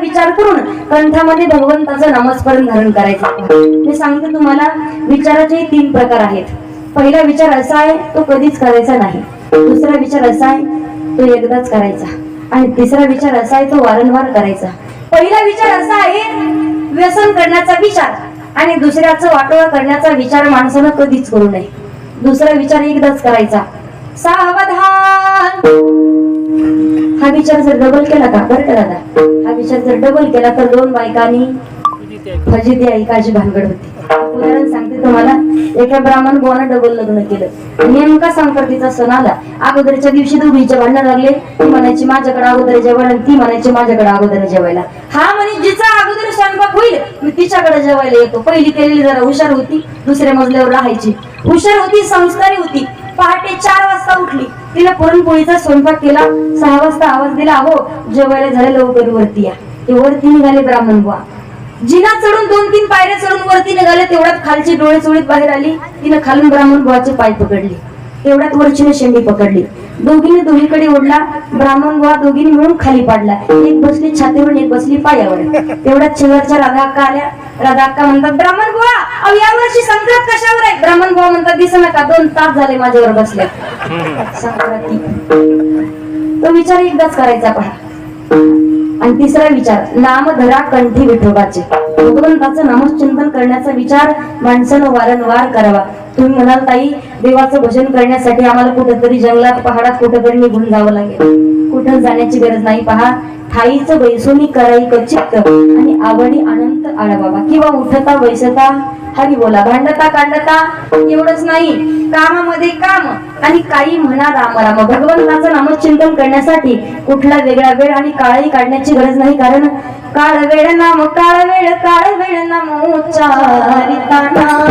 विचार करून कंठामध्ये भगवंताचं नामस्मरण धारण करायचं. मी सांगते तुम्हाला विचाराचे तीन प्रकार आहेत. पहिला विचार असा आहे तो कधीच करायचा नाही. दुसरा विचार असा आहे तो एकदाच करायचा. आणि तिसरा विचार असा आहे तो वारंवार करायचा. पहिला विचार असा आहे व्यसन करण्याचा विचार. आणि दुसऱ्याचं वाटोळा करण्याचा विचार माणसानं कधीच करू नये. दुसरा विचार एकदाच करायचा. सावधान हा विचार जर डबल केला का? बरं का दादा? हा विचार जर डबल केला तर दोन बायकांनी फजिती ऐकायची भानगड होती. उदाहरण सांगते तुम्हाला. एका ब्राह्मण बुवानं डबल लग्न केलं. नेमका संक्रांतीचा सण आला. अगोदरच्या दिवशी दोघीचे भांडण लागले. ती म्हणायची माझ्याकडे अगोदर जेवायला. ती म्हणायची माझ्याकडे अगोदर जेवायला. हा म्हणे जिचा अगोदर स्वयंपाक होईल मी तिच्याकडे जेवायला येतो. पहिली केलेली जरा हुशार होती. दुसऱ्या मजल्यावर राहायची. हुशार होती संस्कारी होती. पहाटे चार वाजता उठली. तिला पुरणपोळीचा स्वयंपाक केला. सहा वाजता आवाज दिला अहो जेवायला झाले लवकर वरती या. ते वरती निघाले ब्राह्मण बुवा. जिना चढून दोन तीन पायऱ्या चढून वरती निघाले तेवढ्यात खालची डोळे चोळीत बाहेर आली. तिने खालून ब्राह्मण बुवाचे पाय पकडले. एवढ्यात वरचीने शेंडी पकडली. दोघीने दोघीकडे ओढला ब्राह्मण बुवा दोघीने मिळून खाली पाडला. एक बसली छातीवर एक बसली पायावर तेवढ्यात शेवटच्या राधा अक्का आल्या. राधा अक्का म्हणतात ब्राह्मण बुवा अहो यावर्षी संक्रांत कशावर आहे? ब्राह्मण बुवा म्हणतात दिस नका दोन तास झाले माझ्यावर बसल्या. संक्रांती. तो विचार एकदाच करायचा पहा आणि तिसरा विचार नाम धरा कंठी विठोबाचे. भगवंताचं नामचिंतन करण्याचा विचार माणसानं वारंवार करावा. तुम्ही म्हणाल ताई देवाचं भजन करण्यासाठी आम्हाला कुठेतरी जंगलात पहाडात कुठेतरी निघून जावं लागेल. कुठं जाण्याची गरज नाही पहा. ठाईचं बैसोनी कराई कचित आणि आवडी अनंत आळाबाबा. किंवा उठता बैसता हरी बोला भांडता कांडता एवढंच नाही. कामामध्ये काम. आणि काही म्हणा राम राम भगवंताचं नामचिंतन करण्यासाठी कुठला वेगळा वेळ आणि काळही काढण्याची गरज नाही. कारण काळ वेळ नाम काळ वेळ काळ वेळ नाम उच्चारिता नाही.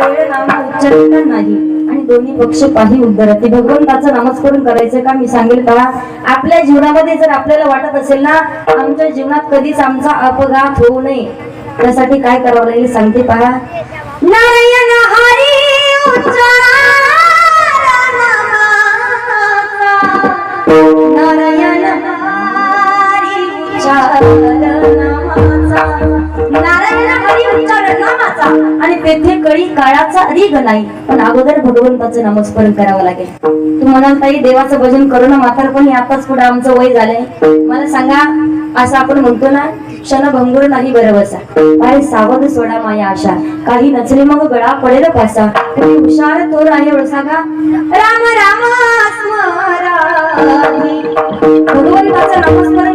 वेळ नाम उच्चारिता नाही. आणि दोन्ही पक्ष पाही उद्धरते भगवंताचं नामस्मरण करायचं का? मी सांगेल पहा आपल्या जीवनामध्ये जर आपल्याला वाटत असेल ना आमच्या जीवनात कधीच आमचा अपघात होऊ नये. त्यासाठी काय करावं लागेल? सांगते पहा. नारायण हरी नारायण हरी उच्चार नामाचा. नारायण हरी उच्चार नामाचा आणि तेथे कळी काळाचा रिग नाही. पण अगोदर भगवंताचं नामस्मरण करावं लागेल. तू म्हणाल ताई देवाचं भजन करू ना म्हातारपणी आताच पुढे आमचं वय झालंय. मला सांगा असं आपण म्हणतो ना क्षण क्षणभंगुर नाही बरं बसा काय सावध सोडा माया आशा. काही नचले मग गळा पडेल पासा. हुशार तोर आहे एवढं सांगा राम राम. स्मरामी भगवंताचं नामस्मरण